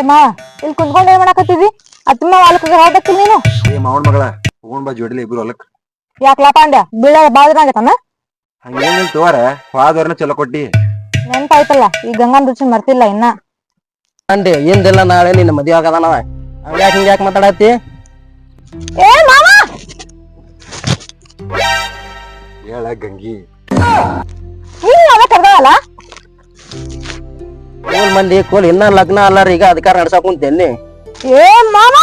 ಏ ಮಾವ ಇಲ್ಲಿ ಕುಂತ್ಕೊಂಡು ಏನ್ ಮಾಡಾಕತ್ತಿದಿ ಅತ್ತಮ್ಮ ಹೊಲಕ್ಕೆ ಹೋಗ್ಬೇಕಿಲ್ಲ ನೀನು? ಏ ಮಾವನ್ ಮಗಳ ಹೋಗೋಣ ಬಾ ಜೋಡಿಲಿ ಇಬ್ರು ಹೊಲಕ್. ಯಾಕ್ಲಾ ಪಾಂಡ್ಯ ಬೀಳ ಬಾದ್ರಾಗತ್ತಾನ ಹಂಗೇನಿಲ್ಲ ತೋರ ಹೋದವ್ರನ್ನ ಚಲೋ ಕೊಟ್ಟಿ. ನೆನ್ಪಾಯ್ತಲ್ಲ ಈ ಗಂಗನ್ ರುಚಿ ಮರ್ತಿಲ್ಲ ಇನ್ನ. ಅಂದೆ ಏನ್ದಿಲ್ಲ ನಾಳೆ ನಿನ್ನ ಮದ್ವೆ ಆಗದಾನವ ಹಂಗ್ಯಾಕ್ ಹಿಂಗ್ಯಾಕ್ ಮಾತಾಡತ್ತಿ? ಏ ಮಾವ! ಹೇಳ ಗಂಗಿ. ನೀನ್ ಯಾವಾಗ ಕರ್ದವಲ್ಲ? ಕೂಲ್ ಮಂದಿ ಕೂಲ್ ಇನ್ನ ಲಗ್ನ ಅಲ್ಲಾರ ಈಗ ಅಧಿಕಾರ ನಡ್ಸಾಕ್ ಕುಂತೇನಿ ಏ ಮಾಮ!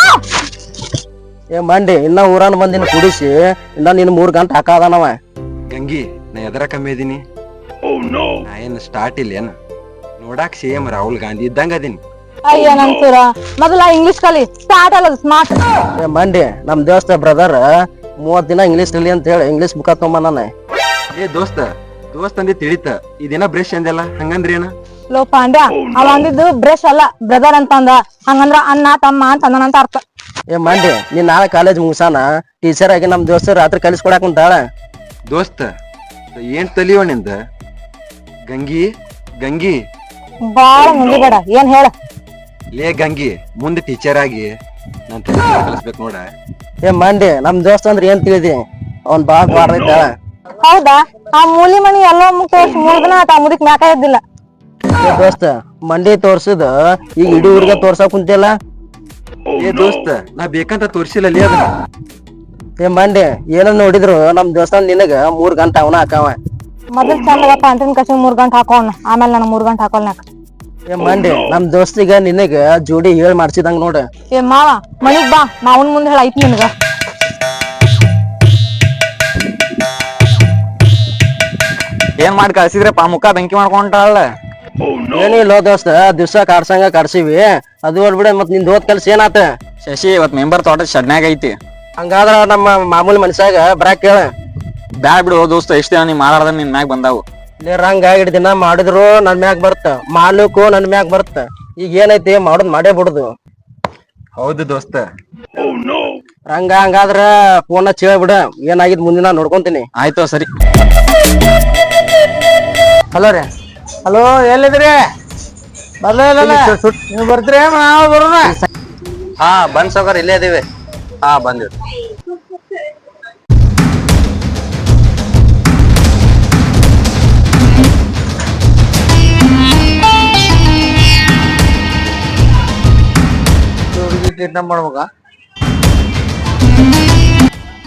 ಏ ಮಂಡಿ ಇನ್ನ ಊರಾನ ಬಂದಿನ ಕುಡಿಸಿ ಇನ್ನ ನಿನ್ ಮೂರ್ ಗಂಟೆ ಹಾಕಾದನವ ಗಂಗಿ ನಾ ಎದರ ಕಮ್ಮಿ ಇದೀನಿ? ನಾ ಏನ್ ಸ್ಟಾರ್ಟ್ ಇಲ್ಲ ಏನ? ನೋಡಾಕ್ ಸೇಮ್ ರಾಹುಲ್ ಗಾಂಧಿ ಇದ್ದಂಗ ಅದೀನಿ. ಅಯ್ಯ ನನ್ ಸುರ ಮೊದಲ ಇಂಗ್ಲಿಷ್ ಕಲಿ ಸ್ಟಾರ್ಟ್ ಅಲ್ಲ ಸ್ಮಾರ್ಟ್ ಏ ಮಂಡಿ ನಮ್ ದೋಸ್ತ ಬ್ರದರ್ ಮೂವತ್ ದಿನ ಇಂಗ್ಲಿಷ್ ಕಲಿ ಅಂತ ಹೇಳಿ ಇಂಗ್ಲೀಷ್ ಬುಕ್ ತೊಗೊಂಬಂದಾನ ಏ ದೋಸ್ತ ದೋಸ್ತ ಅಂದಿ ತಿಳಿತ ಇದೇನ ಬ್ರಷ್ ಅಂದೆಲ್ಲ ಹಂಗಂದ್ರೆ ಏನ ಲೋ ಪಾಂಡ್ಯ ಅವ ಅಂದಿದ್ದು ಬ್ರಷ್ ಅಲ್ಲ ಬ್ರದರ್ ಅಂತ ಅಂದ ಹಂಗಂದ್ರ ಅಣ್ಣ ತಮ್ಮ ಅಂತ ಅಂದನಂತ ಅರ್ಥ. ಏ ಮಂಡಿ ನೀನ್ ನಾಳೆ ಕಾಲೇಜ್ ಮುಗಿಸಾನ? ಟೀಚರ್ ಆಗಿ ನಮ್ ದೋಸ್ತ ರಾತ್ರಿ ಕಲಿಸ್ಕೊಡಕ್ ಕುಂತಾಳ? ದೋಸ್ತ ಏನ್ ತಲಿಯೋ ನಿಂದ? ಗಂಗಿ ಗಂಗಿ. ಬಾಳ ಮುಂದಿಬೇಡ ಏನ್ ಹೇಳ? ಲೇ ಗಂಗಿ ಮುಂದೆ ಟೀಚರ್ ಆಗಿ ನಾನ್ ಕಲಿಸ್ಬೇಕು ನೋಡ. ಏ ಮಂಡಿ ನಮ್ ದೋಸ್ತ ಅಂದ್ರ ಏನ್ ತಿಳಿದಿ? ಅವ್ನ್ ಬಾ ಬಾರ್ದೈತಾಳ ಹೌದಾ? ಆ ಮೂಲಿ ಮನಿ ಎಲ್ಲ ಮುಖ ಮೂರ್ ದಿನ ಆತ ಮುದಿಕ್ ಮ್ಯಾಕ ಇದ್ದಿಲ್ಲ ಏ ದೋಸ್ತ ಮಂಡಿ ತೋರ್ಸಿದ ಈಗ ಇಡೀ ಊರ್ಗ ತೋರ್ಸಾಕ್ ಕುಂತಿಲ್ಲ? ಏ ದೋಸ್ತ. ನಾ ಬೇಕಂತ ತೋರ್ಸಿಲ್ಲ ಲೇ ಅದನ್ನ. ಏ ಮಂಡಿ ಏನೋ ನೋಡಿದ್ರು ನಮ್ ದೋಸ್ತ ನಿನಗ ಮೂರ್ ಗಂಟೆ ಅವನ ಹಾಕಾವ. ಮೊದಲ್ ಚಂದಗಪ್ಪ ಅಂತಿನ ಕಸಿ ಮೂರ್ ಗಂಟೆ ಹಾಕೋಣ ಆಮೇಲೆ ನಾನು ಮೂರ್ ಗಂಟೆ ಹಾಕೋಣ ಏ ಮಂಡಿ ನಮ್ ದೋಸ್ತಿಗ ನಿನಗ ಜೋಡಿ ಹೇಳ್ ಮಾಡ್ಸಿದಂಗ ನೋಡ. ಏ ಮಾವ ಮನಿಗ್ ಬಾ ಮಾವನ್ ಮುಂದೆ ಹೇಳ ಐತಿ ನಿನಗ. ಏನ್ ಮಾಡಿ ಕಳ್ಸಿದ್ರಪ್ಪ ಮುಖ ಬೆಂಕಿ ಮಾಡ್ಕೊಂಟಾಳ ಏನಿಲ್ಲ ದೋಸ್ತ ದಿವ್ಸ ಕಾಡ್ಸಂಗ ಕಾಡ್ಸಿವಿ ಅದು ಬಿಡ ಮತ್ನಿಂದ ಹೋದ್ ಕೆಲ್ಸ ಏನಾತ? ಶಶಿ ಇವತ್ ಮೆಂಬರ್ ತೋಟ ಶಡ್ನ್ಯಾಗ ಐತಿ. ಹಂಗಾದ್ರ ನಮ್ಮ ಮಾಮೂಲಿ ಮನ್ಸಾಗ ಬರಾಕ್ ಕೇಳ. ಬ್ಯಾಗ್ ಬಿಡು ದೋಸ್ತ ಎಷ್ಟ್ ದಿನ ನೀ ಮಾತಾಡ್ದ ನಿನ್ ಮ್ಯಾಗ ಬಂದಾವು. ಲೇ ರಂಗ ಇಡ್ ದಿನ ಮಾಡಿದ್ರು ನನ್ ಮ್ಯಾಗ ಬರ್ತ. ಮಾಲೂಕು ನನ್ ಮ್ಯಾಗ ಬರ್ತ. ಈಗ ಏನೈತಿ ಮಾಡೋದ್ ಮಾಡೇ ಬಿಡುದು. ಹೌದು ದೋಸ್ತ. ರಂಗ ಹಂಗಾದ್ರ ಫೋನ್ ಹಚ್ಚಿ ಬಿಡ. ಏನಾಗಿದ್ ಮುಂದಿನ ನೋಡ್ಕೊಂತೀನಿ. ಆಯ್ತು ಸರಿ. ಹಲೋ ರೀ. ಹಲೋ ಎಲ್ಲಿದ್ರಿ ಬರ್ಲೇ ಇಲ್ಲ ನೀವು ಬರ್ತೀರಿ ನಾವು ಬರೋಣ? ಹಾ ಬಂದ್ ಸೌಕರ್ ಇಲ್ಲೇ ಇದೀವಿ. ಹಾ ಬಂದಿವಿ ಮಾಡ್ಬೇಕ ಕಿಡ್ನಾಪ್ ಮಾಡ್ಬೇಕಾ?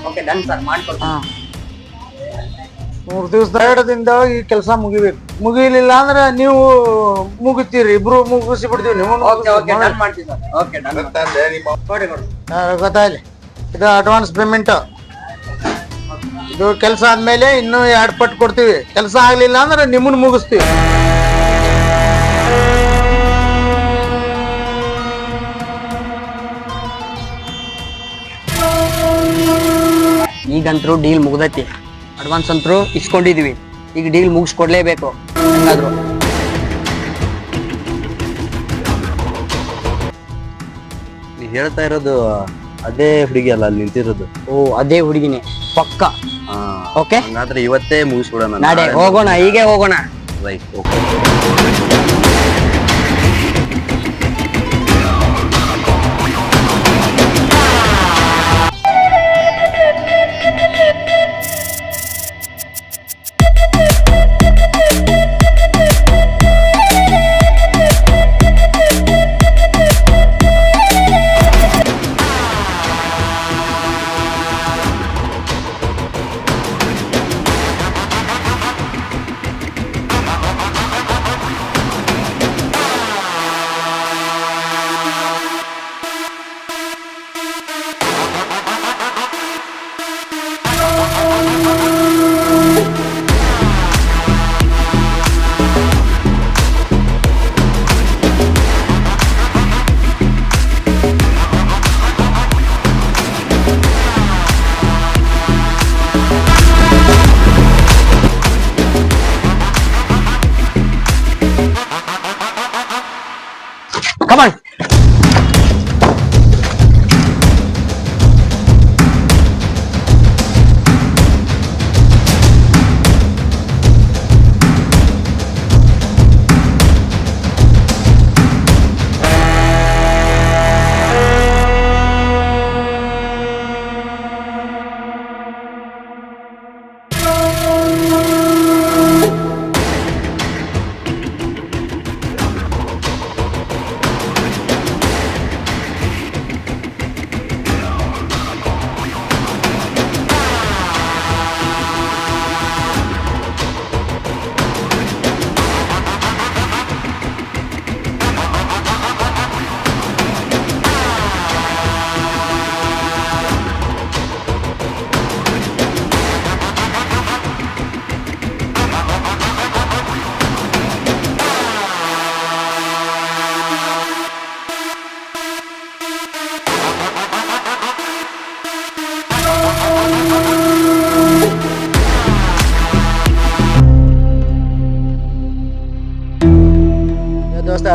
ಓಕೆ ಡನ್ ಸರ್ ಮಾಡ್ಕೊಡ್ತೀನಿ. ಮೂರ್ ದಿವಸ ದಿಂದ ಈ ಕೆಲಸ ಮುಗಿಬೇಕು. ಮುಗಿಲಿಲ್ಲ ಅಂದ್ರೆ ನೀವು ಮುಗಿತೀರಿ ಇಬ್ರು ಮುಗಿಸಿ ಬಿಡ್ತೀವಿ ನೀವು ಗೊತ್ತಾಗಲಿ ಸರ್. ಓಕೆ ಡನ್ ಗೊತ್ತಾಯ್ಲಿ ಇದು ಅಡ್ವಾನ್ಸ್ ಪೇಮೆಂಟ್ ಇದು ಕೆಲಸ ಆದ್ಮೇಲೆ ಇನ್ನೂ ಎರಡ್ ಪಟ್ಟು ಕೊಡ್ತೀವಿ. ಕೆಲಸ ಆಗ್ಲಿಲ್ಲ ಅಂದ್ರೆ ನಿಮ್ಮನ್ನ ಮುಗಿಸ್ತೀವಿ. ಈಗಂತರೂ ಡೀಲ್ ಮುಗ್ದೈತಿ. ಅಡ್ವಾನ್ಸ್ ಅಂತರೂ ಇಸ್ಕೊಂಡಿದೀವಿ. ಈಗ ಡೀಲ್ ಮುಗಿಸ್ಕೊಡ್ಲೇಬೇಕು ಹೆಂಗಾದ್ರು. ನೀ ಹೇಳ್ತಾ ಇರೋದು ಅದೇ ಹುಡುಗಿ ಅಲ್ಲ ಅಲ್ಲಿ ನಿಂತಿರೋದು. ಓ ಅದೇ ಹುಡುಗಿನೇ. ಪಕ್ಕ. ಓಕೆ? ಹಂಗಾದ್ರೆ ಇವತ್ತೇ ಮುಗಿಸ್ಬಿಡೋಣ ನಾಳೆ ಹೋಗೋಣ ಹೀಗೆ ಹೋಗೋಣ. ರೈಟ್ ಓಕೆ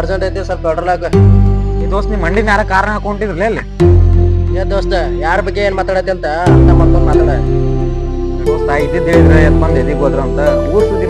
ಸ್ವಲ್ಪ ಪೆಟ್ರೋಲ್ ಹಾಕ. ಈ ದೋಸ್ತ ನಿಮ್ ಮಂಡಿನ ಯಾರ ಕಾರಣ ಹಾಕೊಂಡಿರ್ಲಿ ಅಲ್ಲಿ? ಏ ದೋಸ್ತ ಯಾರ ಬಗ್ಗೆ ಏನ್ ಮಾತಾಡತ್ತೆ ಅಂತ ಅರ್ಥ ಮಾಡ್ಕೊಂಡ್ ಮಾತಾಡ. ದೋಸ್ತ ಇದ್ದಿದ್ದು ಹೇಳಿದ್ರೆ ಎತ್ ಬಂದ್ ಎದಿಗ್ ಹೋದ್ರ ಅಂತ? ಊರ್ ಸುದ್ದಿ